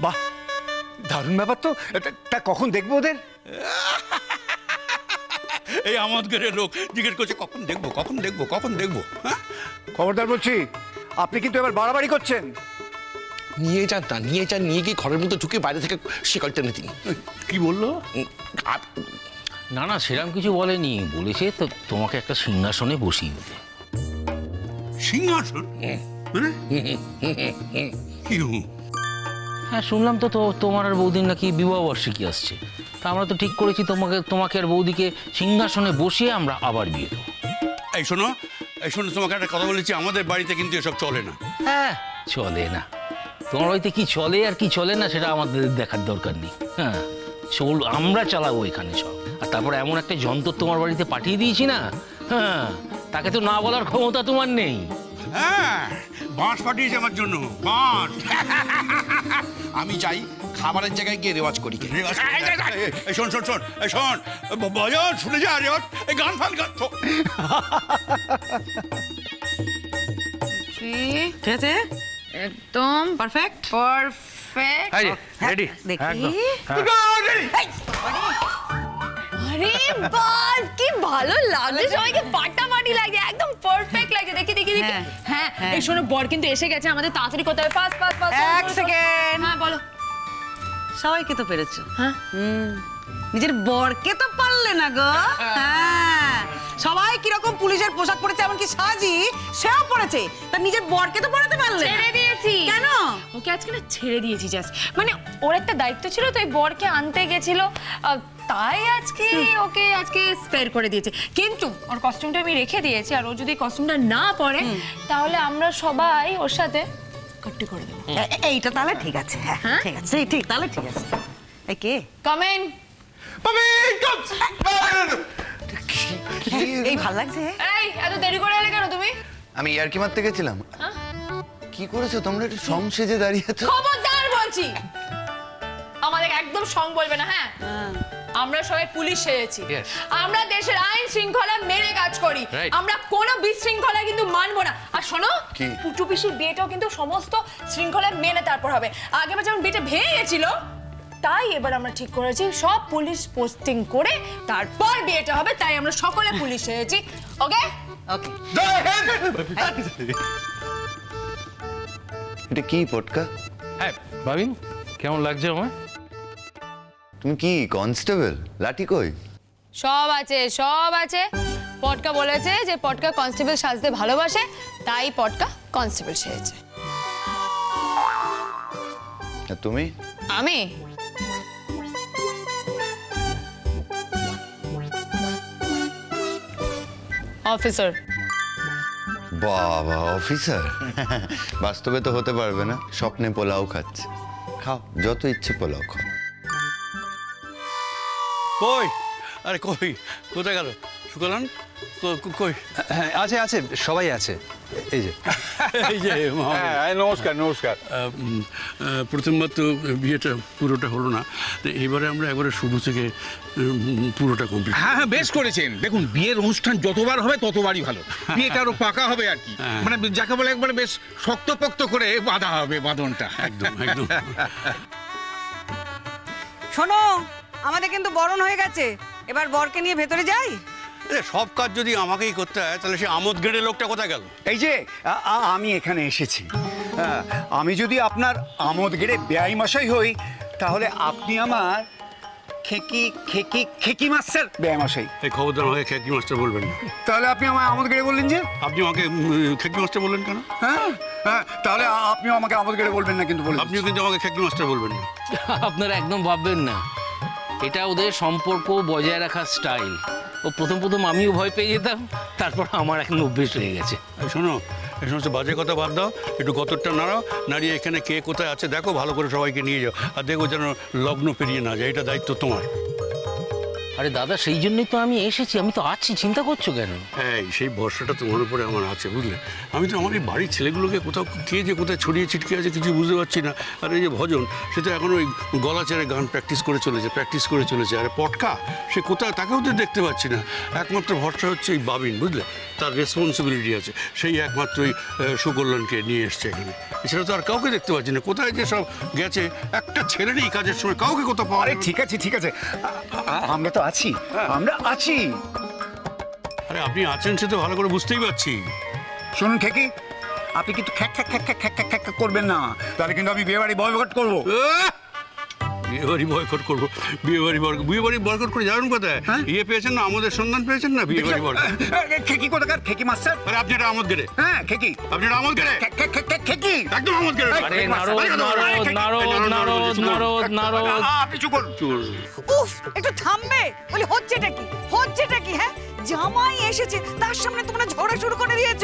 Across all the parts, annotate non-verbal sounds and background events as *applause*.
বাহ দারুণ ব্যাপার তো। তা- কখন দেখব ওদের? এই আমাদের লোক জিজ্ঞেস করছে কখন দেখব কখন দেখব কখন দেখব হ্যাঁ? খবরদার বলছি আপনি কিন্তু এবার বাড়াবাড়ি করছেন। নিয়ে যান না নিয়ে যান নিয়ে গিয়ে ঘরের মধ্যে ঢুকে বাইরে থেকে শিকল টেনে তিনি কি বলল? না না সেরকম কিছু বলেনি। বলেছে তো তোমাকে একটা সিংহাসনে বসিয়ে দিতে। সিংহাসন? মানে কি হুম? হ্যাঁ শুনলাম তো তো তোমার আর বৌদির নাকি বিবাহ বার্ষিকী আসছে। তা আমরা তো ঠিক করেছি তোমাকে তোমাকে আর বৌদিকে সিংহাসনে বসিয়ে আমরা আবার বিয়ে দেবো। এই শোনো এই শোনো তোমাকে একটা কথা বলেছি আমাদের বাড়িতে কিন্তু এসব চলে না। হ্যাঁ চলে না। তোমার বাড়িতে কি চলে আর কি চলে না সেটা আমাদের দেখার দরকার নেই। হ্যাঁ চল আমরা চালাবো এখানে সব। আর তারপর এমন একটা যন্ত্র তোমার বাড়িতে পাঠিয়ে দিয়েছি না হ্যাঁ তাকে তো না বলার ক্ষমতা তোমার নেই। হ্যাঁ বাঁশ পাঠিয়েছে আমার জন্য বাঁশ। *laughs* আমি চাই খাবারের জায়গায় গিয়ে রেওয়াজ করি। এই, এই, এই, এই, শোন শোন শোন এই শোন ব- বাজান শুনে যা রেওয়াজ এই গান ফান গান তো ঠিক আছে? একদম পারফেক্ট পারফেক্ট রেডি দেখি। আরে বাস কি ভালো লাগছে সবাইকে লাগছে একদম পারফেক্ট লাগছে দেখি দেখি দেখি। হ্যাঁ এই শোনো বর কিন্তু এসে গেছে আমাদের তাড়াতাড়ি করতে হবে। ফাস্ট ফাস্ট ফাস্ট এক সেকেন্ড। হ্যাঁ বলো। সবাইকে তো পেরেছ। হ্যাঁ। নিজের বরকে তো পারলে না গো। হ্যাঁ। সবাই কীরকম পুলিশের পোশাক পরেছে এমনকি সাজি সেও পরেছে। তার নিজের বরকে তো পরাতে পারলে ছেড়ে দিয়েছি। কেন? ওকে আজকে না ছেড়ে দিয়েছি জাস্ট মানে ওর একটা দায়িত্ব ছিল তো এই বরকে আনতে গেছিল তাই আজকে ওকে আজকে স্পেয়ার করে দিয়েছে। কিন্তু ওর কস্টিউমটা আমি রেখে দিয়েছি আর ও যদি কস্টিউমটা না পরে তাহলে আমরা সবাই ওর সাথে কট্টি করে দেবো। এইটা তাহলে ঠিক আছে হ্যাঁ হ্যাঁ? ঠিক আছে। ঠিক তাহলে ঠিক আছে। কে? কমেন এই ভালো লাগছে এই এত দেরি করে এলে কেন তুমি? আমি ইয়ার্কি মারতে গেছিলাম। কি করেছ? তোমরা একটু সংসেজে দাঁড়িয়ে আছো। খবরদার বলছি। আমাদের একদম সং বলবে না হ্যাঁ। আমরা সবাই পুলিশ সেজেছি। আমরা দেশের আইন শৃঙ্খলা মেনে কাজ করি। আমরা কোনো বিশৃঙ্খলা কিন্তু মানবো না। আর শোনো? পুটু পিসির বিয়েটাও কিন্তু সমস্ত শৃঙ্খলা মেনে তারপর হবে। আগেবার যেমন বিয়েটা ভেঙে গেছিল তাই এবার আমরা ঠিক করেছি সব পুলিশ পোস্টিং করে তারপর বিয়েটা হবে তাই আমরা সকলে পুলিশ সেজেছি। ওকে? ওকে এটা কি পটকা? হ্যাঁ ভাবিন কেমন লাগছে আমার তুমি কি কনস্টেবল? লাঠি কই? সব আছে সব আছে। পটকা বলেছে যে পটকা কনস্টেবল সাজতে ভালোবাসে তাই পটকা কনস্টেবল সেজেছে। আর তুমি? আমি? অফিসার বাবা অফিসার বাস্তবে তো হতে পারবে না। স্বপ্নে পোলাও খাচ্ছে। খাও যত ইচ্ছে পোলাও খাও। কই? আরে কই? কোথায় গেল? কো- কই? হ্যাঁ আছে আছে সবাই আছে। এই যে। *laughs* এই যে মহাবীর। হ্যাঁ নমস্কার নমস্কার। প্রথমবার তো বিয়েটা পুরোটা হলো না। তো এবারে আমরা একবারে শুরু থেকে পুরোটা কমপ্লিট হ্যাঁ হ্যাঁ বেশ করেছেন। দেখুন বিয়ের অনুষ্ঠান যতবার হবে ততবারই ভালো। *laughs* বিয়েটা আরও পাকা হবে আর কি। হ্যাঁ। মানে যাকে বলে একবারে বেশ শক্তপোক্ত করে বাঁধা হবে বাঁধনটা। একদম একদম। *laughs* শোনো আমাদের কিন্তু বরণ হয়ে গেছে। এবার বরকে নিয়ে ভেতরে যাই? আরে, সব কাজ যদি আমাকেই করতে হয় তাহলে সে আমোদ গেড়ে লোকটা কোথায় গেল? এই যে আ- আ- আমি এখানে এসেছি। হ্যাঁ, আমি যদি আপনার আমোদ গেড়ে ব্যয় মশাই হই তাহলে আপনি আমার খেকি খেকি খেকি মাস্টার ব্যয় মশাই। এই খবরদার আমাকে খেকি মাস্টার বলবেন না। তাহলে আপনি আমার আমোদ গেড়ে বললেন যে? আপনি আমাকে খেকি মাস্টার বললেন কেন? হ্যাঁ হ্যাঁ তাহলে আ- আপনিও আমাকে আমোদ গেড়ে বলবেন না কিন্তু বলবেন আপনিও কিন্তু আমাকে খেকি মাস্টার বলবেন না। আপনারা একদম ভাববেন না। এটা ওদের সম্পর্ক বজায় রাখার স্টাইল ও প্রথম প্রথম আমিও ভয় পেয়ে যেতাম, তারপর আমার এখন অভ্যেস হয়ে গেছে। শোনো, এই সমস্ত বাজে কথা বাদ দাও, একটু গতরটা নাড়াও, নাড়িয়ে এখানে কে কোথায় আছে দেখো, ভালো করে সবাইকে নিয়ে যাও, আর দেখো যেন লগ্ন পেরিয়ে না যায়, এটা দায়িত্ব তোমার। আরে দাদা, সেই জন্যই তো আমি এসেছি। আমি তো আছি, চিন্তা করছ কেন? হ্যাঁ সেই ভরসাটা তোমার উপরে আমার আছে, বুঝলে? আমি তো আমার এই বাড়ির ছেলেগুলোকে কোথাও কে যে কোথায় ছড়িয়ে ছিটকে আছে কিছু বুঝতে পারছি না। আর এই যে ভজন, সে তো এখন ওই গলা ছেড়ে গান প্র্যাকটিস করে চলেছে প্র্যাকটিস করে চলেছে। আরে পটকা, সে কোথায়, তাকেও তো দেখতে পাচ্ছি না। একমাত্র ভরসা হচ্ছে এই বাবিন, বুঝলে? তার রেসপন্সিবিলিটি আছে। সেই একমাত্র ওই আহ, সুকল্যাণকে নিয়ে এসছে এখানে। এছাড়া তো আর কাউকে দেখতে পাচ্ছি না। কোথায় যে সব গেছে? একটা ছেলে নেই কাজের সময় কাউকে কোথাও পাওয়া আরে ঠিক আছে ঠিক আছে। আমরা তো আছি। আমরা আছি। আরে আপনি আছেন সে তো ভালো করে বুঝতেই পারছি। শুনুন খেকি। আপনি কিন্তু খ্যাক খ্যাক খ্যাক খ্যাক খ্যাক খ্যাক করবেন না। তাহলে কিন্তু আমি বিয়ে বাড়ি বয়কট করব! বিয়ে বাড়ি বয়কট করব। বিয়ে বাড়ি বয়কট বিয়ে বাড়ি বয়কট করে যাবেন কোথায়? হ্যাঁ? ইয়ে পেয়েছেন না? আমাদের সন্ধান পেয়েছেন না বিয়ে বাড়ি বয়কট খেকি কোথাকার? খেকি মাস্টার? আরে আপনি এটা আমোদ গেলে হ্যাঁ খেকি আপনি এটা আমোদ গেলে খ্যাক খ্যাক খ্যাক খ্যাক খেকি একদম আমোদ গেলে আরে নারদ নারদ নারদ নারদ নারদ নারদ আপনি চুপ করুন। উফ একটু থামবে? বলি হচ্ছেটা কি? হচ্ছেটা কি হ্যাঁ? জামাই এসেছে তার সামনে তোমরা ঝগড়া শুরু করে দিয়েছ।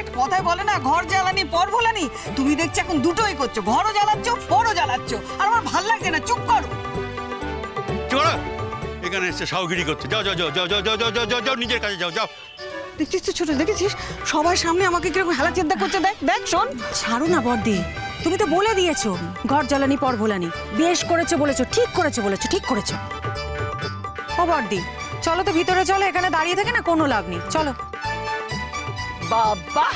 একটা কথাই বলে না ঘর জ্বালানি পর ভোলানি। তুমি দেখছি এখন দুটোই করছ ঘরও জ্বালাচ্ছ পরও জ্বালাচ্ছ আর আমার ভালো লাগছে না চুপ করো। চলো এখানে এসে সাউগিরি করতে যাও যাও যাও যাও যাও যাও যাও যাও যাও যাও নিজের কাছে যাও যাও। দেখছিস তো ছোট দেখেছিস? সবার সামনে আমাকে কীরকম হেলা চিন্তা করছে দেখ দেখ শোন। ছাড়ো না বর্দি। তুমি তো বলে দিয়েছ ঘর জ্বালানি পর ভোলানি। বেশ করেছ বলেছ ঠিক করেছ বলেছ ঠিক করেছ। ও বর্দি চলো তো ভিতরে চলো এখানে দাঁড়িয়ে থেকে না কোনো লাভ নেই চলো। বাবা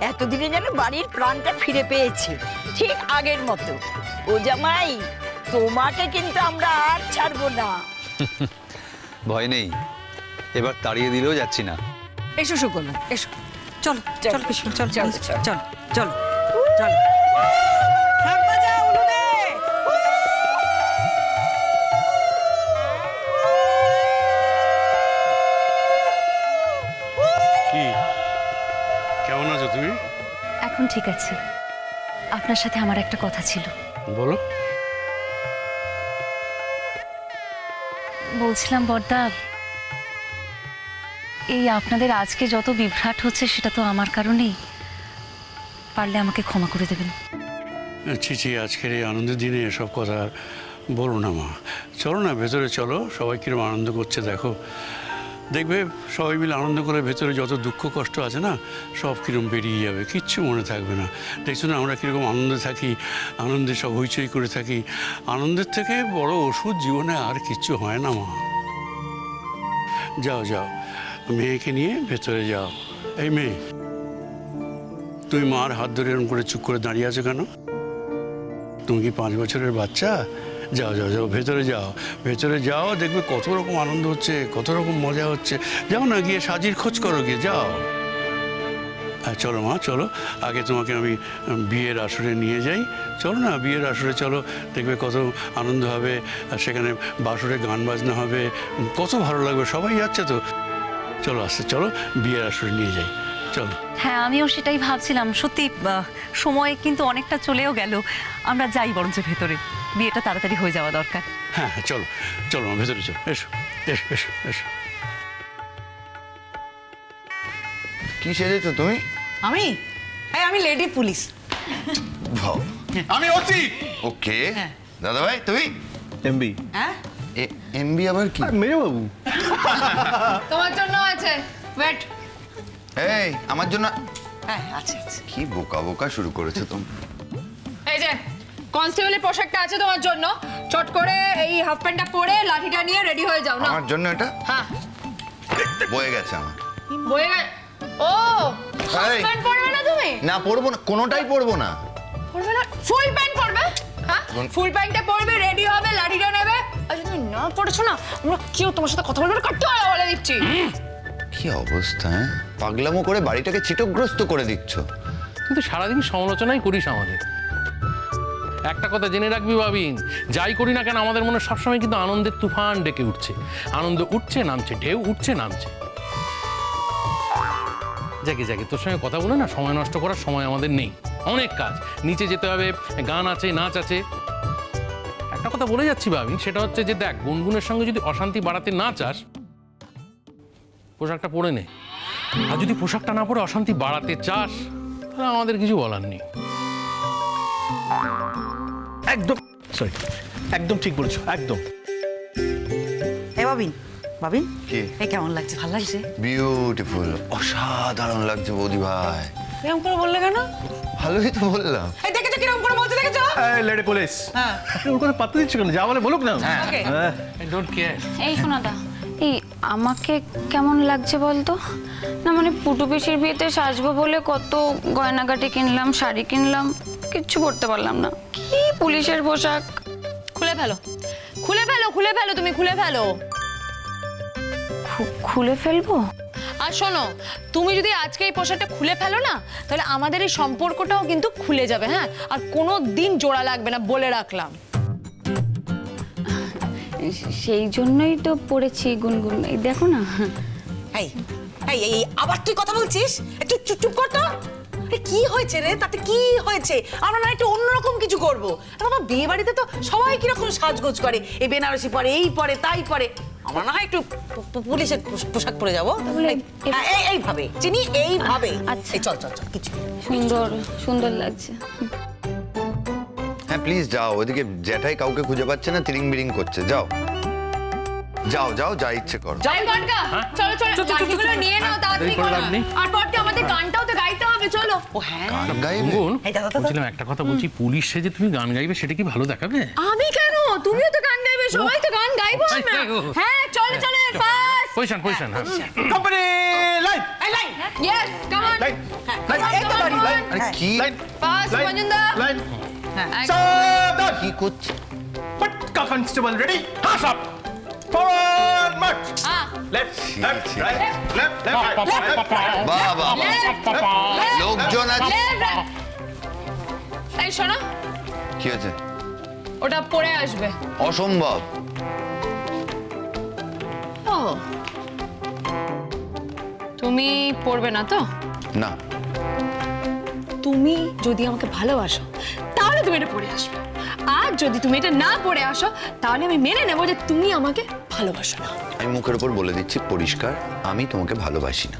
এতদিনে যেন বাড়ির প্রাণটা ফিরে পেয়েছে ঠিক আগের মতো। ও জামাই তোমাকে কিন্তু আমরা আর ছাড়বো না। *laughs* ভয় নেই এবার তাড়িয়ে দিলেও যাচ্ছি না। এসো সুকন্যা এসো। চলো চলো। চলো কৃষ্ণ চলো চলো, চলো চলো। চলো এখন ঠিক আছে। আপনার সাথে আমার একটা কথা ছিল। বলো। বলছিলাম বর্দা এই আপনাদের আজকে যত বিভ্রাট হচ্ছে সেটা তো আমার কারণেই। পারলে আমাকে ক্ষমা করে দেবেন। ছি আজকের এই আনন্দের দিনে এসব কথা বলো না মা। চলো না ভেতরে চলো। সবাই কিরম আনন্দ করছে দেখো। দেখবে সবাই মিলে আনন্দ করে ভেতরে যত দুঃখ কষ্ট আছে না, সব কিরম বেরিয়ে যাবে, কিচ্ছু মনে থাকবে না। দেখছ না, আমরা কীরকম আনন্দে থাকি, আনন্দে সব হইচই করে থাকি। আনন্দের থেকে বড় ওষুধ জীবনে আর কিচ্ছু হয় না, মা। যাও যাও, মেয়েকে নিয়ে ভেতরে যাও। এই মেয়ে তুমি মার হাত ধরে এরকম করে চুপ করে দাঁড়িয়ে আছো কেন? তুমি কি পাঁচ বছরের বাচ্চা? যাও যাও যাও, ভেতরে যাও ভেতরে যাও, দেখবে কত রকম আনন্দ হচ্ছে, কত রকম মজা হচ্ছে। যাও না, গিয়ে সাজির খোঁজ করো, গিয়ে যাও। হ্যাঁ চলো মা, চলো, আগে তোমাকে আমি বিয়ের আসরে নিয়ে যাই। চলো না, বিয়ের আসরে চলো, দেখবে কত আনন্দ হবে, আর সেখানে বাসরে গান বাজনা হবে কত ভালো লাগবে, সবাই যাচ্ছে তো। চলো, আসতে, চলো, বিয়ের আসরে নিয়ে যাই। চলো। হ্যাঁ আমিও সেটাই ভাবছিলাম, সত্যি সময় কিন্তু অনেকটা চলেও গেল, আমরা যাই বরঞ্চ ভেতরে। বিয়েটা তাড়াতাড়ি হয়ে যাওয়া দরকার। হ্যাঁ হ্যাঁ চলো চলো ভেতরে চলো। এসো এসো এসো এসো। কি সেজেছো তুমি? আমি? এই আমি লেডি পুলিশ। আমি ওসি! ওকে। দাদা ভাই তুমি? এমবি হ্যাঁ? এমবি আবার কি? মেয়ে বাবু তোমার জন্য আছে। ওয়েট। এই আমার জন্য হ্যাঁ আচ্ছা আচ্ছা কি বোকা বোকা শুরু করেছ তুমি? কনস্টেবলের পোশাকটা আছে তোমার জন্য। চট করে এই হাফ প্যান্টটা পরে লাঠিটা নিয়ে রেডি হয়ে যাও না আমার জন্য এটা? হ্যাঁ। বয়ে গেছে আমার। বয়ে গে- ও হাফ এই। প্যান্ট পরবে না তুমি? না পরবো না কোনোটাই পরবো না। পরবে না? ফুল প্যান্ট পরবে? হ্যাঁ? ফুল প্যান্টটা পরবে রেডি হবে লাঠিটা নেবে। আচ্ছা তুমি না পড়েছো না? আমরা কেউ তোমার সাথে কথা বলবে না? কাটতে হবে বলে দিচ্ছি। কি অবস্থা হ্যাঁ? পাগলামো করে বাড়িটাকে চিটগ্রস্ত করে দিচ্ছ। কিন্তু সারাদিন সমালোচনাই করিস আমাদের। একটা কথা জেনে রাখবি ভাবিন যাই করি না কেন আমাদের মনে সবসময় কিন্তু আনন্দের তুফান ডেকে উঠছে। আনন্দ উঠছে, নামছে, ঢেউ উঠছে, নামছে। যাকে যাকে, তোর সঙ্গে কথা বলে না, সময় নষ্ট করার সময় আমাদের নেই। অনেক কাজ, নিচে যেতে হবে, গান আছে, নাচ আছে। একটা কথা বলে যাচ্ছি ভাবিন সেটা হচ্ছে যে দেখ, গুনগুনের সঙ্গে যদি অশান্তি বাড়াতে না চাস, পোশাকটা পরে নে। আর যদি পোশাকটা না পরে অশান্তি বাড়াতে চাস, তাহলে আমাদের কিছু বলার নেই। একদম সরি একদম ঠিক বলেছ একদম। এ বাবিন বাবিন? কি? এই কেমন লাগছে? ভালো লাগছে? বিউটিফুল অসাধারণ লাগছে বৌদি ভাই। এরকম করে বললে কেন? ভালোই তো বললাম। এই দেখেছ কীরকম করে বলছে দেখেছ? লেডি পুলিশ হ্যাঁ। ওর কথা পাত্তা দিচ্ছ কেন? যা বলে বলুক না। ওকে আই ডোন্ট কেয়ার এই শোনাদা এই আমাকে কেমন লাগছে বলতো? না মানে পুটু পিসির বিয়েতে সাজবো বলে কত গয়নাগাটি কিনলাম শাড়ি কিনলাম কিচ্ছু করতে পারলাম না। কি পুলিশের পোশাক? খুলে ফেলো। খুলে ফেলো খুলে ফেলো তুমি খুলে ফেলো। খুলে ফেলব? আর শোনো তুমি যদি আজকে এই পোশাকটা খুলে ফেলো না তাহলে আমাদের এই সম্পর্কটাও কিন্তু খুলে যাবে হ্যাঁ? আর কোনো দিন জোড়া লাগবে না বলে রাখলাম। সেই জন্যই তো পড়েছি গুনগুন। এই দেখো না। এই এই আবার তুই কথা বলছিস? একটু চুপ চুপ কর তো। আরে কি হয়েছে রে? তাতে কি হয়েছে? আমরা না একটু অন্যরকম কিছু করব। বাবা বিয়ে বাড়িতে তো সবাই কীরকম সাজগোজ করে। এই বেনারসি পরে এই পরে তাই পরে। আমরা না একটু পুলিশের পোশাক পরে যাব। হ্যাঁ, এই এইভাবে। চিনি এইভাবে। আচ্ছা। চল চল চল কিছু সুন্দর সুন্দর লাগছে। হ্যাঁ প্লিজ যাও। ওদিকে জ্যাঠাই কাউকে খুঁজে পাচ্ছে না তিরিং বিরিং করছে। যাও। যাও যাও যা ইচ্ছে করো। যাই গনকা চলো চলো নিয়ে নাও তাড়াতাড়ি করো। আর পরতে আমাদের গানটাও তো গাইতে হবে চলো। ও হ্যাঁ। গান গাইবে? এই দাদা বলছিলাম একটা কথা বলছি পুলিশ সেজে তুমি গান গাইবে সেটা কি ভালো দেখাবে? আমি কেন? তুমিও তো গান গাইবে সবাই তো গান গাইবো আমরা। হ্যাঁ চলো চলো ফাস্ট পজিশন পজিশন হ্যাঁ। কোম্পানি লাইন এই line yes come on line এই তো বাড়ি আরে কি? Line fast line Majumdar. হ্যাঁ সাবধান। কি করছে? পটকা কনস্টেবল রেডি হাস আপ ফরওয়ার্ড মার্চ লোকজন আছে? এই শোনো। কি হয়েছে? ওটা পরে আসবে। অসম্ভব। ও। তুমি পড়বে না তো? না। তুমি যদি আমাকে ভালোবাসো তাহলে তুমি এটা পড়ে আসবে। আর যদি তুমি এটা না পড়ে আসো তাহলে আমি মেনে নেব যে তুমি আমাকে ভালোবাসো না। আমি মুখের উপর বলে দিচ্ছি পরিষ্কার আমি তোমাকে ভালোবাসি না।